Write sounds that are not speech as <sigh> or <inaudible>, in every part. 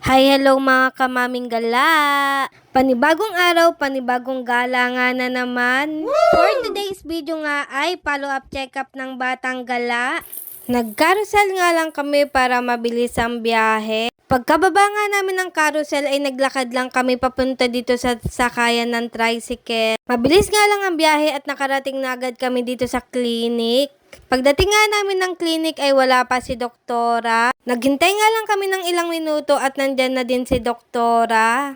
Hi, hello mga kamaming gala! Panibagong araw, panibagong gala nga na naman. For today's video nga ay follow-up check-up ng Batang Gala. Nag-carousel nga lang kami para mabilis ang biyahe. Pagkababa nga namin ng carousel ay naglakad lang kami papunta dito sa sakayan ng tricycle. Mabilis nga lang ang biyahe at nakarating na agad kami dito sa clinic. Pagdating nga namin ng clinic ay wala pa si doktora. Naghintay nga lang kami ng ilang minuto at nandyan na din si doktora.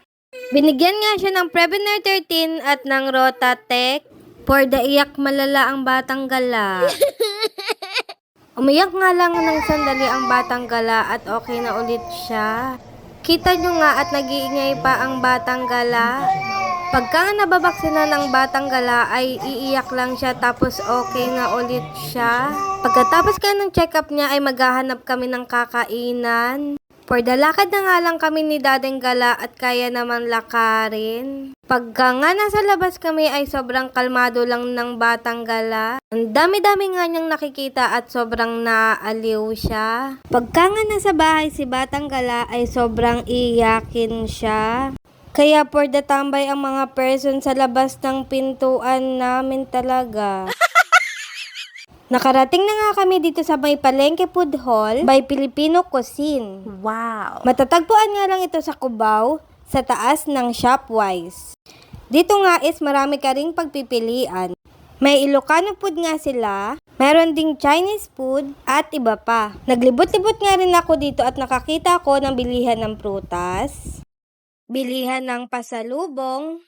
Binigyan nga siya ng Prevener 13 at ng Rotatec. For the iyak malala ang batang gala. <laughs> Umiyak nga lang ng sandali ang batang gala at okay na ulit siya. Kita nyo nga at nag-iingay pa ang batang gala. Pagka nababaksina ng batang gala ay iiyak lang siya tapos okay na ulit siya. Pagkatapos ka ng check-up niya ay maghahanap kami ng kakainan. For the lakad na nga lang kami ni Dadeng Gala at kaya naman lakarin. Pagka nga nasa labas kami ay sobrang kalmado lang ng batang gala. Ang dami-dami nga niyang nakikita at sobrang naaaliw siya. Pagka nga nasa bahay si batang gala ay sobrang iyakin siya. Kaya for the tambay ang mga person sa labas ng pintuan namin talaga. <laughs> Nakarating na nga kami dito sa may Palengke Food Hall by Filipino Cuisine. Wow. Matatagpuan nga lang ito sa Cubao, sa taas ng Shopwise. Dito nga is marami ka ring pagpipilian. May Ilocano food nga sila, meron ding Chinese food, at iba pa. Naglibot-libot nga rin ako dito at nakakita ko ng bilihan ng prutas, bilihan ng pasalubong,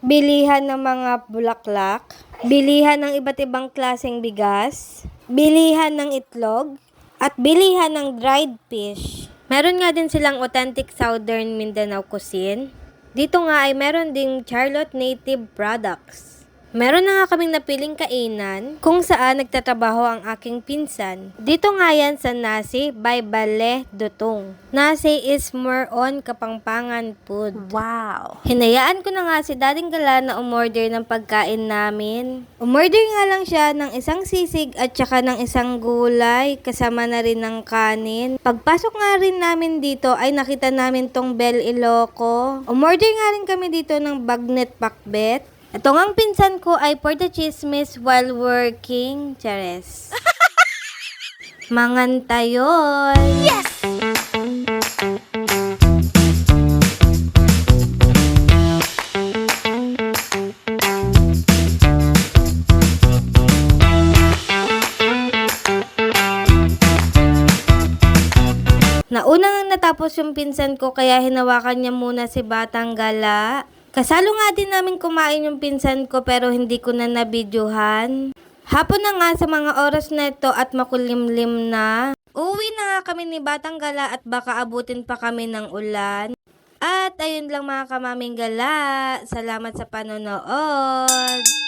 bilihan ng mga bulaklak, bilihan ng iba't ibang klaseng bigas, bilihan ng itlog, at bilihan ng dried fish. Meron nga din silang authentic Southern Mindanao cuisine. Dito nga ay meron ding Charlotte Native Products. Meron na nga kaming napiling kainan kung saan nagtatrabaho ang aking pinsan. Dito nga yan sa Nasi by Bale Dutong. Nasi is more on kapangpangan food. Wow. Hinayaan ko na nga si Dating Gala na umorder ng pagkain namin. Umorder nga lang siya ng isang sisig at saka ng isang gulay kasama na rin ng kanin. Pagpasok nga rin namin dito ay nakita namin tong Bel Iloco. Umorder nga rin kami dito ng bagnet pakbet. Ito nga ang pinsan ko ay for the chismis while working. Chares. <laughs> Mangantayon. Yes! Nauna nga natapos yung pinsan ko kaya hinawakan niya muna si Batang Gala. Kasalo nga din namin kumain yung pinsan ko pero hindi ko na nabidyohan. Hapon na nga sa mga oras na ito at makulimlim na. Uwi na nga kami ni Batang Gala at baka abutin pa kami ng ulan. At ayun lang mga kamaming gala. Salamat sa panonood.